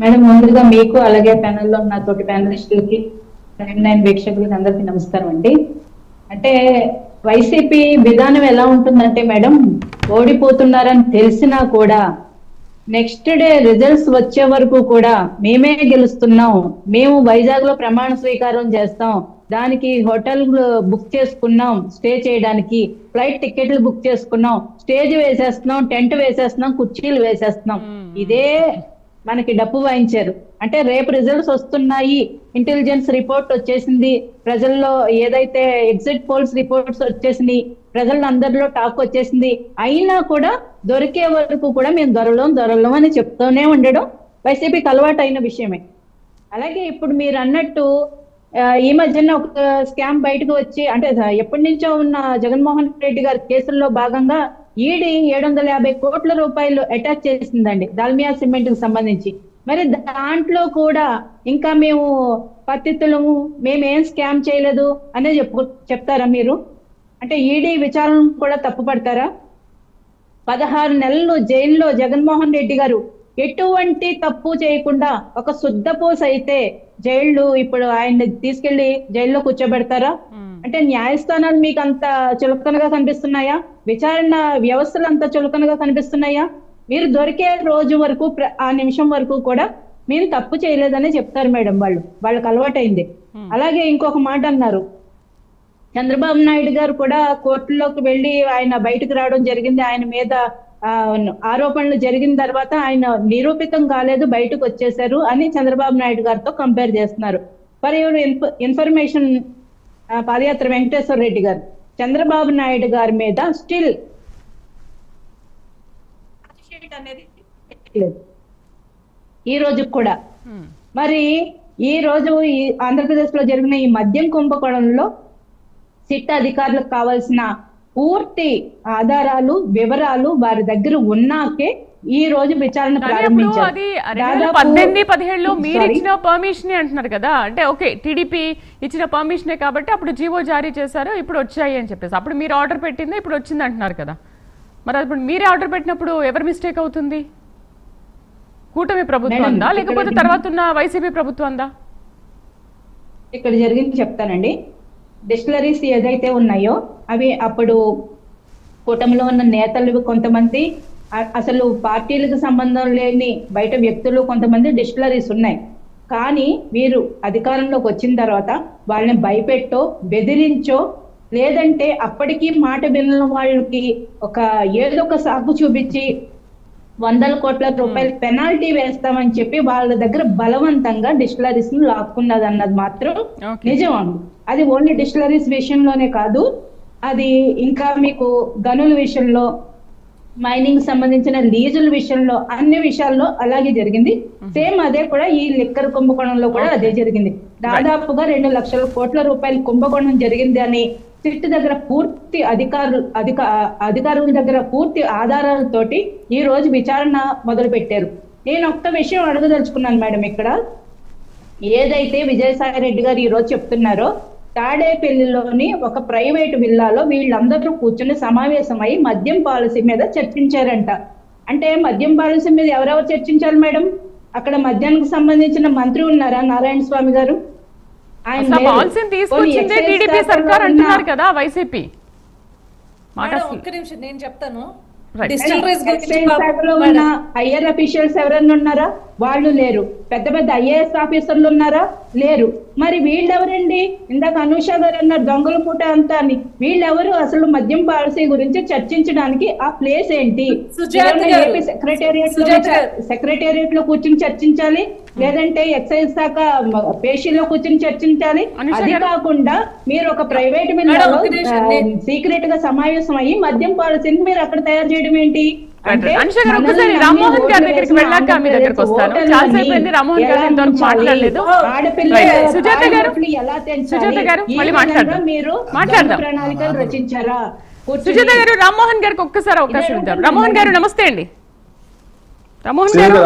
Madam ముందుగా మీకు అలాగే ప్యానెల్లో ఉన్న తోటి ప్యానలిస్టులకి నైన్ వీక్షకులకి అందరికీ నమస్కారం అండి. అంటే వైసీపీ విధానం ఎలా ఉంటుందంటే మేడం ఓడిపోతున్నారని తెలిసినా కూడా నెక్స్ట్ డే రిజల్ట్స్ వచ్చే వరకు కూడా మేమే గెలుస్తున్నాం. మేము వైజాగ్లో ప్రమాణ స్వీకారం చేస్తాం. దానికి హోటల్ బుక్ చేసుకున్నాం స్టే చేయడానికి. ఫ్లైట్ టికెట్లు బుక్ చేసుకున్నాం. స్టేజ్ వేసేస్తున్నాం టెంట్ వేసేస్తున్నాం కుర్చీలు వేసేస్తున్నాం. ఇదే మనకి డప్పు వాయించారు. అంటే రేపు రిజల్ట్స్ వస్తున్నాయి. ఇంటెలిజెన్స్ రిపోర్ట్ వచ్చేసింది. ప్రజల్లో ఏదైతే ఎగ్జిట్ పోల్స్ రిపోర్ట్స్ వచ్చేసింది ప్రజల అందరిలో టాక్ వచ్చేసింది. అయినా కూడా దొరికే వరకు కూడా మేము దొరలం దొరలం అని చెప్తూనే ఉండడం వైసీపీకి అలవాటు అయిన విషయమే. అలాగే ఇప్పుడు మీరు అన్నట్టు ఈ మధ్యన ఒక స్కామ్ బయటకు వచ్చి అంటే ఎప్పటి నుంచో ఉన్న జగన్మోహన్ రెడ్డి గారి కేసుల్లో భాగంగా ఈడీ ఏడు వందల యాభై కోట్ల రూపాయలు అటాచ్ చేసిందండి దాల్మియా సిమెంట్కి సంబంధించి. మరి దాంట్లో కూడా ఇంకా మేము పత్తిత్తులము మేము ఏం స్కామ్ చేయలేదు అనేది చెప్పు చెప్తారా మీరు? అంటే ఈడీ విచారణ కూడా తప్పుపడతారా పదహారు నెలలు జైల్లో జగన్మోహన్ రెడ్డి గారు ఎటువంటి తప్పు చేయకుండా ఒక శుద్ధపూస అయితే జైళ్ళు ఇప్పుడు ఆయన్ని తీసుకెళ్ళి జైల్లో కూర్చోబెడతారా? అంటే న్యాయస్థానాలు మీకు అంత చులకనగా కనిపిస్తున్నాయా? విచారణ వ్యవస్థలు అంత చులకనగా కనిపిస్తున్నాయా? మీరు దొరికే రోజు వరకు ఆ నిమిషం వరకు కూడా మీరు తప్పు చేయలేదని చెప్తారు మేడం వాళ్ళు. వాళ్ళకి అలవాటైంది. అలాగే ఇంకొక మాట అన్నారు. చంద్రబాబు నాయుడు గారు కూడా కోర్టులోకి వెళ్ళి ఆయన బయటకు రావడం జరిగింది. ఆయన మీద ఆరోపణలు జరిగిన తర్వాత ఆయన నిరూపితం కాలేదు బయటకు వచ్చేసారు అని చంద్రబాబు నాయుడు గారితో కంపేర్ చేస్తున్నారు. For your information padayatra Venkateswara Reddy garu? Chandrababu Naidu గారి మీద స్టిల్ అనేది లేదు. ఈ రోజు కూడా మరి ఈ రోజు ఈ ఆంధ్రప్రదేశ్లో జరిగిన ఈ మద్యం కుంభకోణంలో సిట్ అధికారులకు కావాల్సిన పూర్తి ఆధారాలు వివరాలు వారి దగ్గర ఉన్నాకే ఈ రోజు విచారణ అప్పుడు ప్రారంభించారు. పద్దెనిమిది పదిహేడులో మీరు. ఇచ్చిన పర్మిషన్ అంటున్నారు కదా. అంటే ఓకే టీడీపీ ఇచ్చిన పర్మిషనే కాబట్టి అప్పుడు జీవో జారీ చేశారు ఇప్పుడు వచ్చాయి అని చెప్పేసి. అప్పుడు మీరు ఆర్డర్ పెట్టింది ఇప్పుడు వచ్చింది అంటున్నారు కదా. మరి అది ఇప్పుడు మీరే ఆర్డర్ పెట్టినప్పుడు ఎవరు మిస్టేక్ అవుతుంది? కూటమి ప్రభుత్వం లేకపోతే తర్వాత ఉన్న వైసీపీ ప్రభుత్వం ఇక్కడ జరిగింది చెప్తానండి. డిస్టిలరీస్ ఏదైతే ఉన్నాయో అవి అప్పుడు కూటమిలో ఉన్న నేతలు కొంతమంది అసలు పార్టీలకు సంబంధం లేని బయట వ్యక్తులు కొంతమంది డిస్టిలరీస్ ఉన్నాయి. కానీ వీరు అధికారంలోకి వచ్చిన తర్వాత వాళ్ళని భయపెట్టో బెదిరించో లేదంటే అప్పటికి మాట విన్న వాళ్ళకి ఒక ఏదో ఒక సాకు చూపించి వందల కోట్ల రూపాయల పెనాల్టీ వేస్తామని చెప్పి వాళ్ళ దగ్గర బలవంతంగా డిస్టిలరీస్ను లాక్కున్నది అన్నది మాత్రం. నిజం అండి అది ఓన్లీ డిస్టిలరీస్ విషయంలోనే కాదు అది ఇంకా మీకు గనుల విషయంలో మైనింగ్ సంబంధించిన లీజుల విషయంలో అన్ని విషయాల్లో అలాగే జరిగింది. సేమ్ అదే కూడా ఈ లిక్కర్ కుంభకోణంలో కూడా అదే జరిగింది. దాదాపుగా రెండు లక్షల కోట్ల రూపాయల కుంభకోణం జరిగింది అని సిట్ దగ్గర పూర్తి అధికారులు అధిక అధికారుల దగ్గర పూర్తి ఆధారాలతోటి ఈ రోజు విచారణ మొదలు పెట్టారు నేను ఒక్క విషయం అడగదలుచుకున్నాను మేడం ఇక్కడ. ఏదైతే విజయసాయి రెడ్డి గారు ఈ రోజు చెప్తున్నారో తాడేపల్లిలోని ఒక ప్రైవేట్ విల్లాలో వీళ్ళందరూ కూర్చుని సమావేశమై మద్యం పాలసీ మీద చర్చించారంట. అంటే మద్యం పాలసీ మీద ఎవరెవరు చర్చించారు మేడం? అక్కడ మద్యానికి సంబంధించిన మంత్రి ఉన్నారా నారాయణ స్వామి గారు? ఆయన కదా వైసీపీ. నిమిషం నేను చెప్తాను. అఫీషియల్స్ ఎవరైనా ఉన్నారా? వాళ్ళు లేరు. పెద్ద పెద్ద ఐఏఎస్ ఆఫీసర్లు ఉన్నారా? లేరు. మరి వీళ్ళెవరండి? ఇందాక అనూష గారు అన్నారు దొంగల పూట అంతా అని. వీళ్ళెవరు? అసలు మద్యం పాలసీ గురించి చర్చించడానికి ఆ ప్లేస్ ఏంటి. సెక్రటేరియట్లో. సెక్రటేరియట్లో కూర్చుని చర్చించాలి? లేదంటే ఎక్సైజ్ శాఖ పేషీలో కూర్చుని చర్చించాలి? అది. కాకుండా మీరు ఒక ప్రైవేట్ మిల్లలో నేను- సీక్రెట్గా సమావేశం అయ్యి మద్యం పాలసీని మీరు అక్కడ తయారు చేయడం ఏంటి? అనుష గారు మనల్ని ఒక్కసారి నమ్మి రామ్మోహన్ గారి దగ్గరికి వెళ్ళాక మీ దగ్గరికి వస్తాను రామ్మోహన్ గారు ఇంతవరకు? మాట్లాడలేదు. సుజాత గారు? సుజాత గారు మళ్ళీ మాట్లాడదాం మీరు మాట్లాడదాం ప్రణాళికలు రచించారా కూర్చుని- సుజాత గారు రామ్మోహన్ గారికి ఒక్కసారి అవకాశం ఇదే ఇద్దాం రామ్మోహన్ గారు. నమస్తే అండి రామ్మోహన్ గారు